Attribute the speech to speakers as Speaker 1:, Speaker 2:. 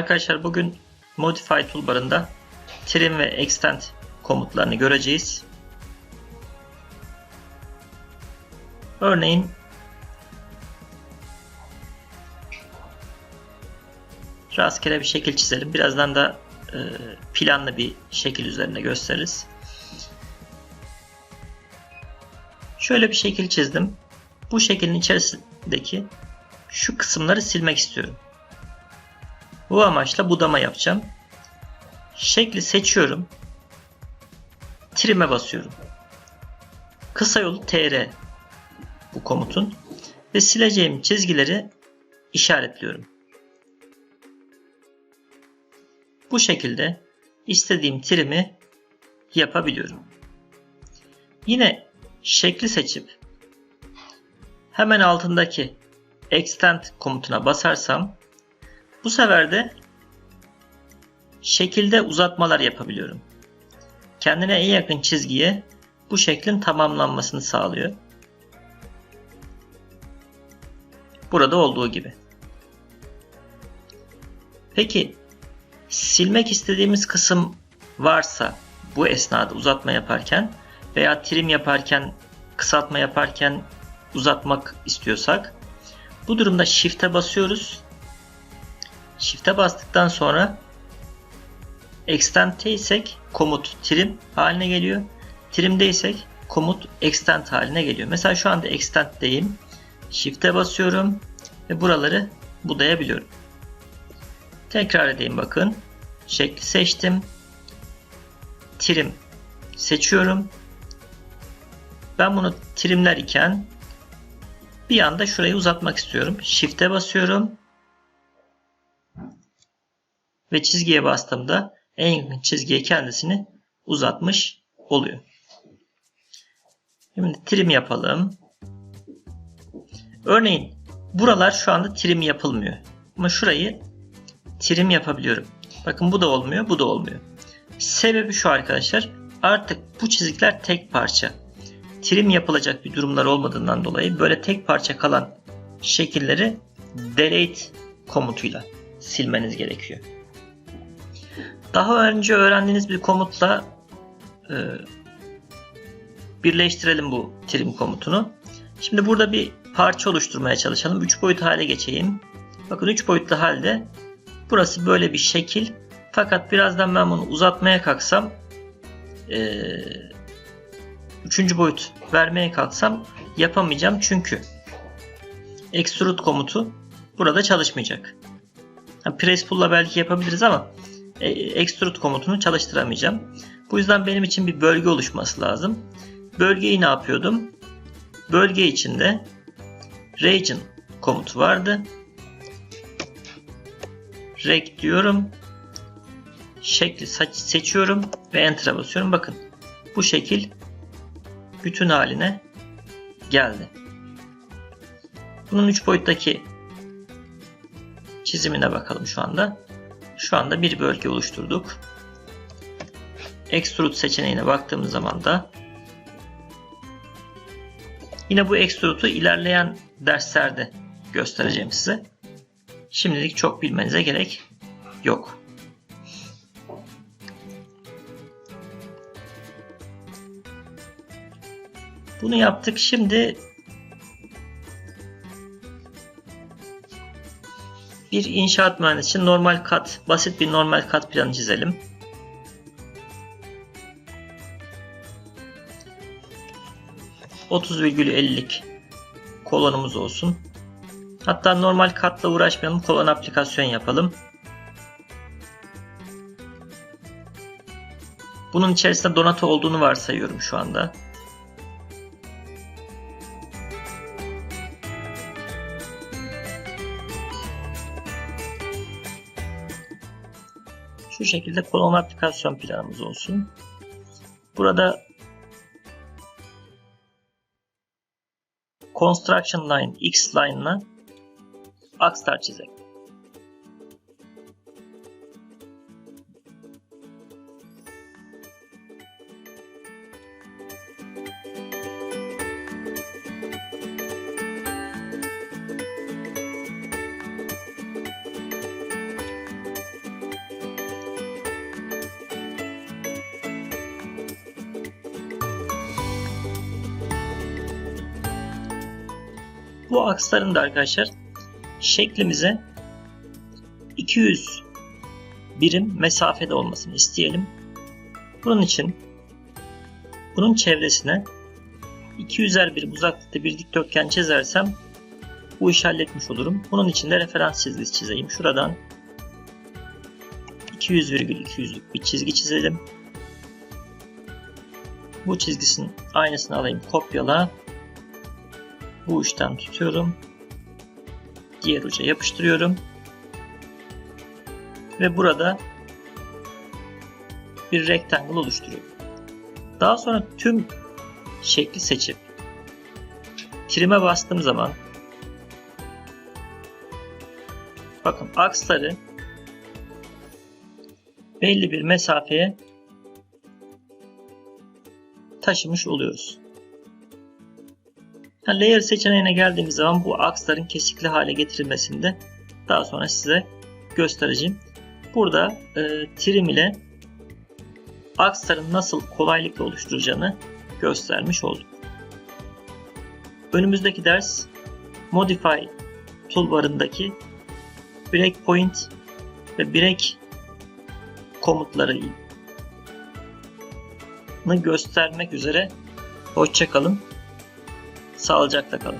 Speaker 1: Arkadaşlar bugün Modify toolbarında trim ve extend komutlarını göreceğiz. Örneğin rastgele bir şekil çizelim. Birazdan da e, planlı bir şekil üzerinde gösteririz. Şöyle bir şekil çizdim. Bu şeklin içerisindeki şu kısımları silmek istiyorum. Bu amaçla budama yapacağım. Şekli seçiyorum. Trim'e basıyorum. Kısa yolu TR bu komutun ve sileceğim çizgileri işaretliyorum. Bu şekilde istediğim trimi yapabiliyorum. Yine şekli seçip hemen altındaki extend komutuna basarsam bu sefer de şekilde uzatmalar yapabiliyorum. Kendine en yakın çizgiye bu şeklin tamamlanmasını sağlıyor. Burada olduğu gibi. Peki silmek istediğimiz kısım varsa bu esnada uzatma yaparken veya trim yaparken kısaltma yaparken uzatmak istiyorsak bu durumda shift'e basıyoruz. Shift'e bastıktan sonra extend'teysek komut trim haline geliyor. Trim'deysek komut extend haline geliyor. Mesela şu anda extend'deyim. Shift'e basıyorum ve buraları budayabiliyorum. Tekrar edeyim bakın. Şekli seçtim. Trim seçiyorum. Ben bunu trimler iken bir anda şurayı uzatmak istiyorum. Shift'e basıyorum. Ve çizgiye bastığımda en yakın çizgiye kendisini uzatmış oluyor. Şimdi trim yapalım. Örneğin buralar şu anda trim yapılmıyor. Ama şurayı trim yapabiliyorum. Bakın bu da olmuyor, bu da olmuyor. Sebebi şu arkadaşlar. Artık bu çizgiler tek parça. Trim yapılacak bir durumlar olmadığından dolayı böyle tek parça kalan şekilleri delete komutuyla silmeniz gerekiyor. Daha önce öğrendiğiniz bir komutla e, birleştirelim bu trim komutunu. Şimdi burada bir parça oluşturmaya çalışalım. 3 boyut hale geçeyim. Bakın 3 boyutlu halde burası böyle bir şekil. Fakat birazdan ben bunu uzatmaya kalksam e, üçüncü boyut vermeye kalksam yapamayacağım çünkü extrude komutu burada çalışmayacak. Press pull'la belki yapabiliriz ama extrude komutunu çalıştıramayacağım. Bu yüzden benim için bir bölge oluşması lazım. Bölgeyi ne yapıyordum? Bölge içinde region komutu vardı. Reg diyorum. Şekli seçiyorum ve enter'a basıyorum. Bakın bu şekil bütün haline geldi. Bunun 3 boyuttaki çizimine bakalım şu anda. Şu anda bir bölge oluşturduk. Extrude seçeneğine baktığımız zaman da yine bu extrude'u ilerleyen derslerde göstereceğim size. Şimdilik çok bilmenize gerek yok. Bunu yaptık. Şimdi bir inşaat mühendisi için normal kat, basit bir normal kat planı çizelim. %30,50'lik kolonumuz olsun. Hatta normal katla uğraşmayalım. Kolon aplikasyon yapalım. Bunun içerisinde donatı olduğunu varsayıyorum şu anda. Şu şekilde kolon aplikasyon planımız olsun. Burada construction line x line'la akstar çizelim. Bu aksların da arkadaşlar şeklimize 200 birim mesafede olmasını isteyelim. Bunun için bunun çevresine 200'er birim uzaklıkta bir dikdörtgen çizersem bu işi halletmiş olurum. Bunun için de referans çizgisi çizeyim. Şuradan 200,200'lük bir çizgi çizelim. Bu çizgisinin aynısını alayım kopyala. Bu uçtan tutuyorum. Diğer uca yapıştırıyorum. Ve burada bir rectangle oluşturuyorum. Daha sonra tüm şekli seçip trim'e bastığım zaman bakın aksları belli bir mesafeye taşımış oluyoruz. Layer seçeneğine geldiğimiz zaman bu aksların kesikli hale getirilmesini de daha sonra size göstereceğim. Burada e, trim ile aksların nasıl kolaylıkla oluşturacağını göstermiş olduk. Önümüzdeki ders Modify toolbarındaki breakpoint ve break komutlarını göstermek üzere. Hoşçakalın. Sağlıcakla kalın.